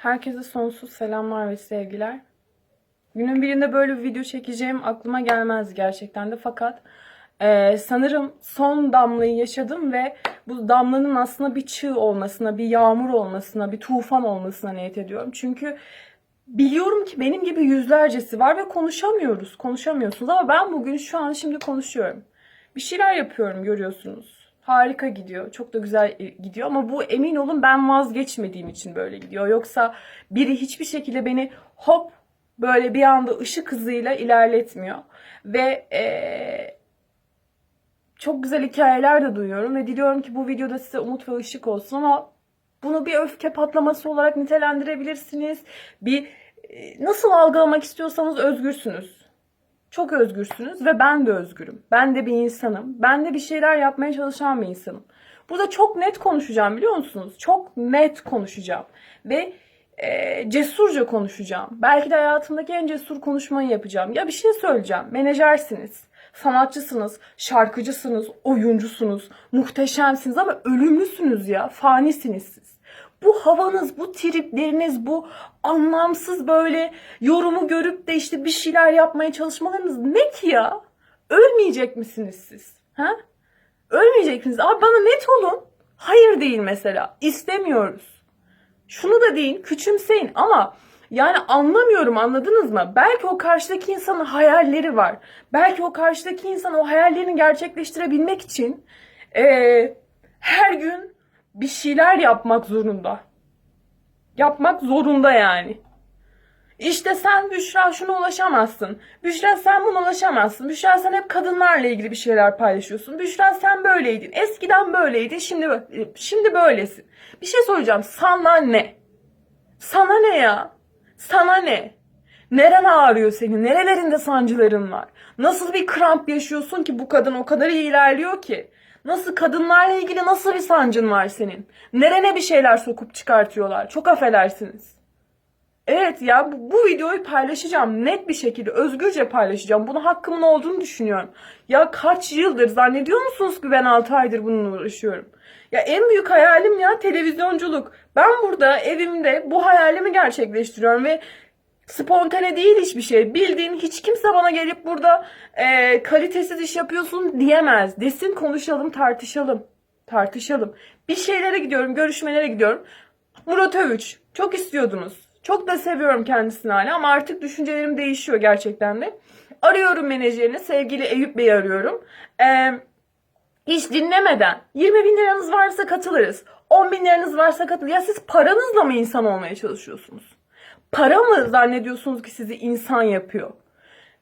Herkese sonsuz selamlar ve sevgiler. Günün birinde böyle bir video çekeceğim aklıma gelmezdi gerçekten de fakat eee, sanırım son damlayı yaşadım ve bu damlanın aslında bir çığ olmasına, bir yağmur olmasına, bir tufan olmasına niyet ediyorum. Çünkü biliyorum ki benim gibi yüzlercesi var ve konuşamıyoruz, konuşamıyorsunuz ama ben bugün şu an şimdi konuşuyorum. Bir şeyler yapıyorum görüyorsunuz. Harika gidiyor. Çok da güzel gidiyor ama bu emin olun ben vazgeçmediğim için böyle gidiyor. Yoksa biri hiçbir şekilde beni hop böyle bir anda ışık hızıyla ilerletmiyor. Ve eee, çok güzel hikayeler de duyuyorum ve diliyorum ki bu videoda size umut ve ışık olsun ama bunu bir öfke patlaması olarak nitelendirebilirsiniz. Bir e, nasıl algılamak istiyorsanız özgürsünüz. Çok özgürsünüz ve ben de özgürüm. Ben de bir insanım. Ben de bir şeyler yapmaya çalışan bir insanım. Burada çok net konuşacağım biliyor musunuz? Çok net konuşacağım. Ve e, cesurca konuşacağım. Belki de hayatımdaki en cesur konuşmayı yapacağım. Ya bir şey söyleyeceğim. Menajersiniz, sanatçısınız, şarkıcısınız, oyuncusunuz, muhteşemsiniz ama ölümlüsünüz ya. Fanisiniz siz. Bu havanız, bu tripleriniz, bu anlamsız böyle yorumu görüp de işte bir şeyler yapmaya çalışmalarınız ne ki ya? Ölmeyecek misiniz siz? Ha? Ölmeyecek misiniz? Abi bana net olun. Hayır değil mesela. İstemiyoruz. Şunu da deyin, küçümseyin ama yani anlamıyorum anladınız mı? Belki o karşıdaki insanın hayalleri var. Belki o karşıdaki insan o hayallerini gerçekleştirebilmek için eee, her gün bir şeyler yapmak zorunda. Yapmak zorunda yani. İşte sen Büşra şuna ulaşamazsın. Büşra sen buna ulaşamazsın. Büşra sen hep kadınlarla ilgili bir şeyler paylaşıyorsun. Büşra sen böyleydin. Eskiden böyleydin. Şimdi bö- şimdi böylesin. Bir şey soracağım. Sana ne? Sana ne ya? Sana ne? Neren ağrıyor senin? Nerelerinde sancıların var? Nasıl bir kramp yaşıyorsun ki bu kadın o kadar iyi ilerliyor ki? Nasıl kadınlarla ilgili nasıl bir sancın var senin? Nerene bir şeyler sokup çıkartıyorlar? Çok affedersiniz. Evet ya bu, bu videoyu paylaşacağım. Net bir şekilde özgürce paylaşacağım. Buna hakkımın olduğunu düşünüyorum. Ya kaç yıldır zannediyor musunuz ki ben 6 aydır bununla uğraşıyorum? Ya en büyük hayalim ya televizyonculuk. Ben burada evimde bu hayalimi gerçekleştiriyorum ve spontane değil hiçbir şey. Bildiğin hiç kimse bana gelip burada e, kalitesiz iş yapıyorsun diyemez. Desin konuşalım tartışalım. Tartışalım. Bir şeylere gidiyorum, görüşmelere gidiyorum. Murat Övüç. Çok istiyordunuz. Çok da seviyorum kendisini hala ama artık düşüncelerim değişiyor gerçekten de. Arıyorum menajerini. Sevgili Eyüp Bey'i arıyorum. Ee, hiç dinlemeden 20 bin liranız varsa katılırız. 10 bin liranız varsa katıl. Ya siz paranızla mı insan olmaya çalışıyorsunuz? Para mı zannediyorsunuz ki sizi insan yapıyor?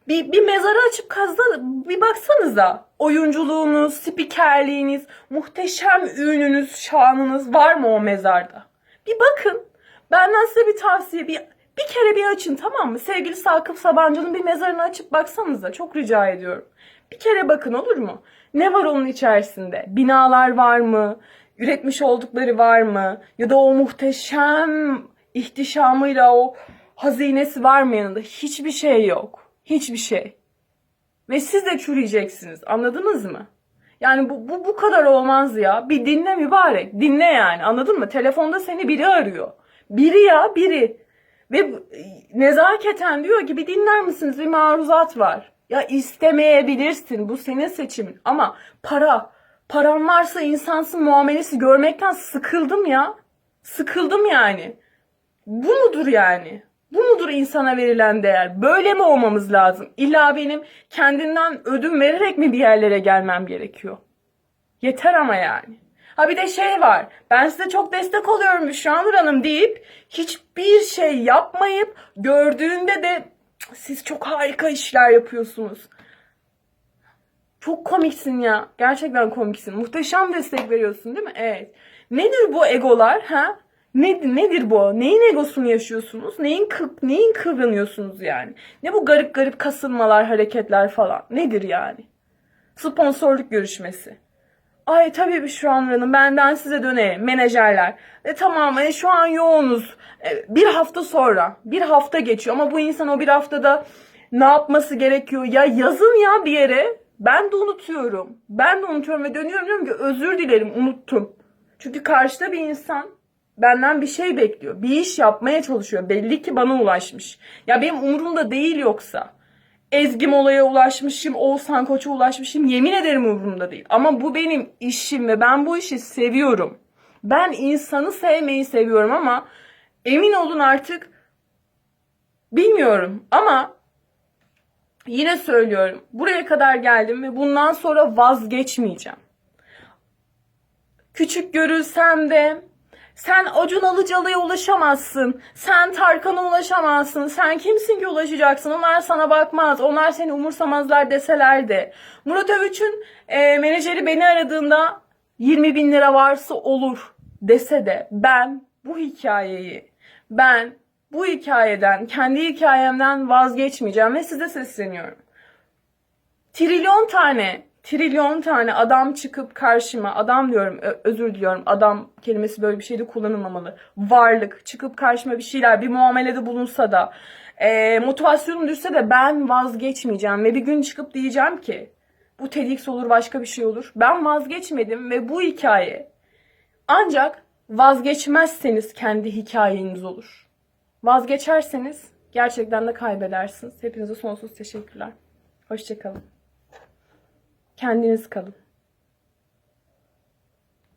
Bir, bir mezarı açıp kazda bir baksanıza. Oyunculuğunuz, spikerliğiniz, muhteşem ününüz, şanınız var mı o mezarda? Bir bakın. Benden size bir tavsiye. Bir, bir kere bir açın tamam mı? Sevgili Sakıp Sabancı'nın bir mezarını açıp baksanıza. Çok rica ediyorum. Bir kere bakın olur mu? Ne var onun içerisinde? Binalar var mı? Üretmiş oldukları var mı? Ya da o muhteşem ihtişamıyla o hazinesi var mı yanında? Hiçbir şey yok. Hiçbir şey. Ve siz de çürüyeceksiniz. Anladınız mı? Yani bu, bu, bu kadar olmaz ya. Bir dinle mübarek. Dinle yani. Anladın mı? Telefonda seni biri arıyor. Biri ya biri. Ve nezaketen diyor ki bir dinler misiniz? Bir maruzat var. Ya istemeyebilirsin. Bu senin seçimin. Ama para. Paran varsa insansın muamelesi görmekten sıkıldım ya. Sıkıldım yani. Bu mudur yani? Bu mudur insana verilen değer? Böyle mi olmamız lazım? İlla benim kendinden ödün vererek mi bir yerlere gelmem gerekiyor? Yeter ama yani. Ha bir de şey var. Ben size çok destek oluyorum Büşra Nur Hanım deyip hiçbir şey yapmayıp gördüğünde de "Cık, siz çok harika işler yapıyorsunuz. Çok komiksin ya. Gerçekten komiksin. Muhteşem destek veriyorsun değil mi? Evet. Nedir bu egolar ha? Ne, nedir bu? Neyin egosunu yaşıyorsunuz? Neyin kı, neyin kıvranıyorsunuz yani? Ne bu garip garip kasılmalar, hareketler falan? Nedir yani? Sponsorluk görüşmesi. Ay tabii Büşra Hanım benden size dönerim menajerler. E tamam e, şu an yoğunuz. E, bir hafta sonra bir hafta geçiyor ama bu insan o bir haftada ne yapması gerekiyor? Ya yazın ya bir yere. Ben de unutuyorum. Ben de unutuyorum ve dönüyorum diyorum ki özür dilerim unuttum. Çünkü karşıda bir insan benden bir şey bekliyor. Bir iş yapmaya çalışıyor. Belli ki bana ulaşmış. Ya benim umurumda değil yoksa. Ezgi Mola'ya ulaşmışım, Oğuzhan Koç'a ulaşmışım. Yemin ederim umurumda değil. Ama bu benim işim ve ben bu işi seviyorum. Ben insanı sevmeyi seviyorum ama emin olun artık bilmiyorum ama yine söylüyorum. Buraya kadar geldim ve bundan sonra vazgeçmeyeceğim. Küçük görülsem de sen Acun Ilıcalı'ya ulaşamazsın. Sen Tarkan'a ulaşamazsın. Sen kimsin ki ulaşacaksın? Onlar sana bakmaz. Onlar seni umursamazlar deseler de. Murat Övüç'ün e, menajeri beni aradığında 20 bin lira varsa olur dese de ben bu hikayeyi ben bu hikayeden kendi hikayemden vazgeçmeyeceğim ve size sesleniyorum trilyon tane, trilyon tane adam çıkıp karşıma, adam diyorum özür diliyorum, adam kelimesi böyle bir şeyde kullanılmamalı. Varlık çıkıp karşıma bir şeyler, bir muamelede bulunsa da, e, motivasyonum düşse de ben vazgeçmeyeceğim ve bir gün çıkıp diyeceğim ki bu TEDx olur başka bir şey olur. Ben vazgeçmedim ve bu hikaye ancak vazgeçmezseniz kendi hikayeniz olur. Vazgeçerseniz gerçekten de kaybedersiniz. Hepinize sonsuz teşekkürler. Hoşçakalın. Kendiniz kalın.